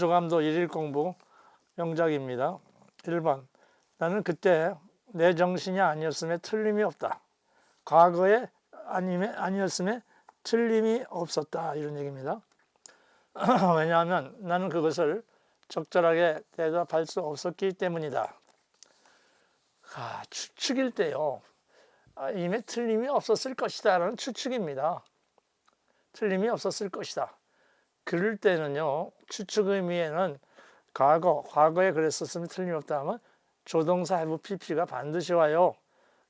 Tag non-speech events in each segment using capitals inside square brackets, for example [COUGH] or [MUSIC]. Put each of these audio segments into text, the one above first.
조감도 일일 공부 명작입니다. 1번 나는 그때 내 정신이 아니었음에 틀림이 없다. 과거에 아니면 아니었음에 틀림이 없었다 이런 얘기입니다. [CLEARS THROAT] 왜냐하면 나는 그것을 적절하게 대답할 수 없었기 때문이다. 아, 추측일 때요. 아, 이미 틀림이 없었을 것이다 라는 추측입니다. 틀림이 없었을 것이다. 그럴 때는요, 추측 의미에는 과거, 과거에 그랬었으면 틀림없다 하면 조동사 have pp가 반드시 와요.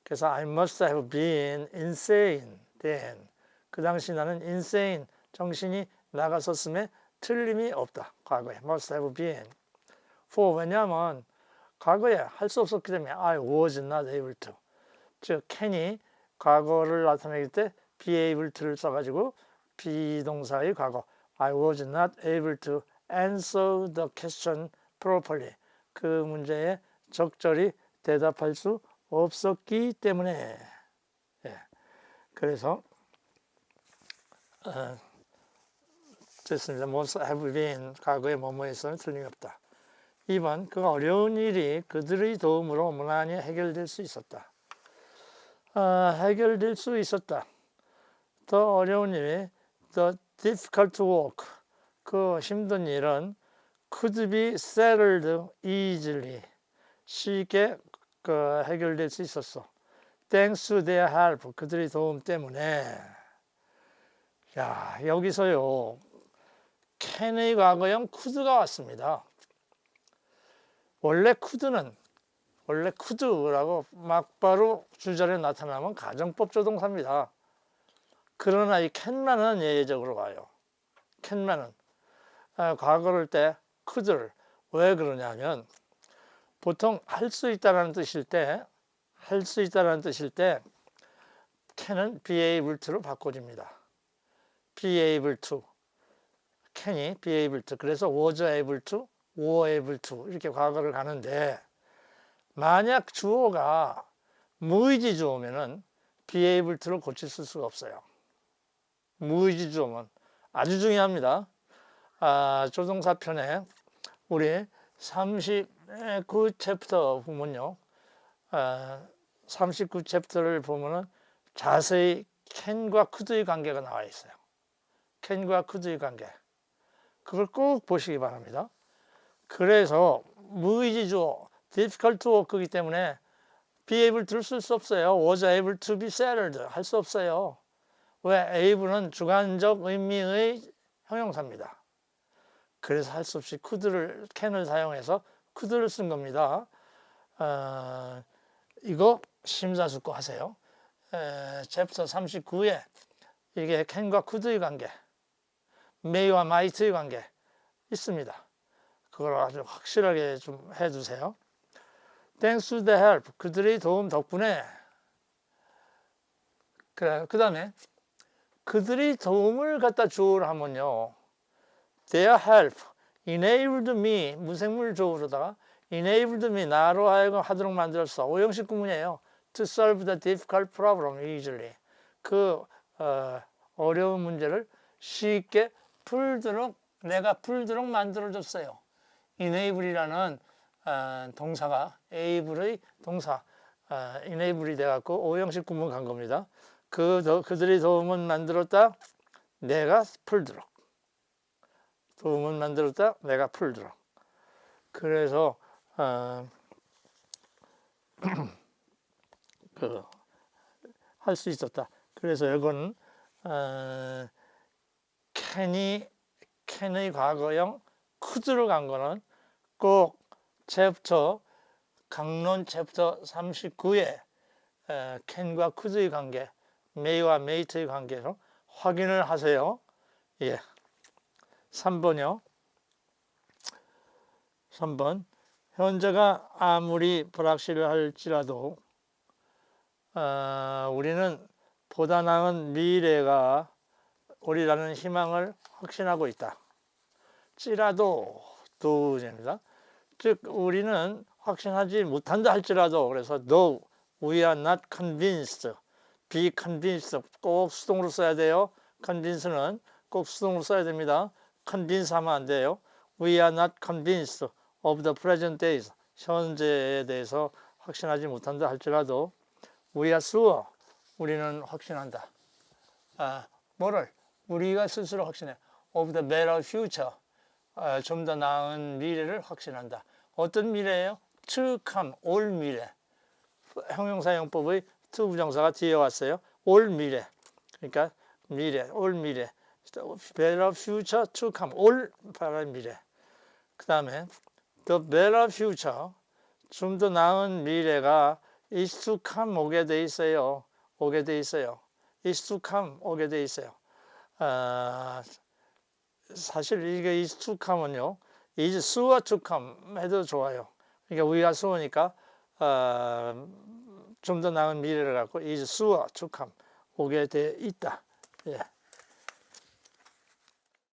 그래서 I must have been insane then. 그 당시 나는 insane, 정신이 나갔었음에 틀림이 없다. 과거에 must have been. for 왜냐하면 과거에 할 수 없었기 때문에 I was not able to. 즉 can이 과거를 나타내기 때 be able to를 써가지고 비동사의 과거 I was not able to answer the question properly. 그 문제에 적절히 대답할 수 없었기 때문에 예. 그래서 어, 됐습니다. must have been 과거에 뭐뭐에서는 틀림이 없다. 2번 그 어려운 일이 그들의 도움으로 무난히 해결될 수 있었다. 아, 해결될 수 있었다. 더 어려운 일이 the difficult work 그 힘든 일은 could be settled easily 쉽게 그 해결될 수 있었어. Thanks to their help 그들의 도움 때문에 야 여기서요 캔의 과거형 could가 왔습니다. 원래 could는 원래 could라고 막바로 주절에 나타나면 가정법 조동사입니다. 그러나 이 캔만은 예외적으로 와요. 캔만은 아, 과거를 때 could를 왜 그러냐면 보통 할 수 있다라는 뜻일 때 할 수 있다라는 뜻일 때 can은 be able to로 바꿔집니다. be able to can이 be able to 그래서 was able to, were able to 이렇게 과거를 가는데 만약 주어가 무의지 주어면은 be able to로 고칠 수가 없어요. 무의지 주어면 아주 중요합니다. 아, 조동사 편에 우리 39 챕터 보면요. 아, 39 챕터를 보면은 자세히 캔과 쿠드의 관계가 나와 있어요. 캔과 쿠드의 관계. 그걸 꼭 보시기 바랍니다. 그래서 무의지 주어 difficult work이기 때문에 be able to를 쓸수 없어요. was able to be settled 할 수 없어요. 왜 able은 주관적 의미의 형용사입니다. 그래서 할 수 없이 could를 can을 사용해서 could를 쓴 겁니다. 어, 이거 심사숙고 하세요. 에, 챕터 39에 이게 can과 could의 관계, may와 might의 관계 있습니다. 그걸 아주 확실하게 좀 해주세요. Thanks to the help. 그들의 도움 덕분에. 그래, 그 다음에 그들의 도움을 갖다 주라 하면요. Their help enabled me 무생물 조우로다가 enabled me 나로 하여금 하도록 만들었어. 오형식 구문이에요. To solve the difficult problem easily. 그 어, 어려운 문제를 쉽게 풀도록 내가 풀도록 만들어줬어요. enable이라는 어, 동사가 able의 동사 어, enable이 돼갖고 오형식 구문 간 겁니다. 그 도, 그들의 도움은 만들었다. 내가 풀도록 도움은 만들었다. 내가 풀도록. 그래서 어, [CLEARS THROAT] 그 할 수 있었다. 그래서 이거는 어, 캔이 캔의 과거형 쿠드로 간 거는 꼭 챕터 강론 챕터 39에 에, 캔과 쿠드의 관계, 메이와 메이트의 관계로 확인을 하세요. 예. 3번이요. 3번. 현재가 아무리 불확실할지라도 어, 우리는 보다 나은 미래가 우리라는 희망을 확신하고 있다. 찌라도 도입니다. 즉 우리는 확신하지 못한다 할지라도 그래서 though we are not convinced, convinced 꼭 수동으로 써야 돼요. convince는 꼭 수동으로 써야 됩니다. convince 하면 안 돼요. we are not convinced of the present days. 현재에 대해서 확신하지 못한다 할지라도 we are sure. 우리는 확신한다. 아, 뭐를? 우리가 스스로 확신해. of the better future. 아, 좀 더 나은 미래를 확신한다. 어떤 미래예요? to come, 올 미래. 형용사용법의 to 부정사가 뒤에 왔어요. 올 미래. 그러니까 미래, 올 미래. better future to come, 올 바른 미래. 그 다음에 the better future, 좀 더 나은 미래가 is to come 오게 돼 있어요. 오게 돼 있어요. is to come 오게 돼 있어요. 아, 사실 이게 is to come은요, is sure to come 해도 좋아요. 그러니까 우리가 sure니까 어, 좀 더 나은 미래를 갖고 sure to come 오게 돼 있다. 예.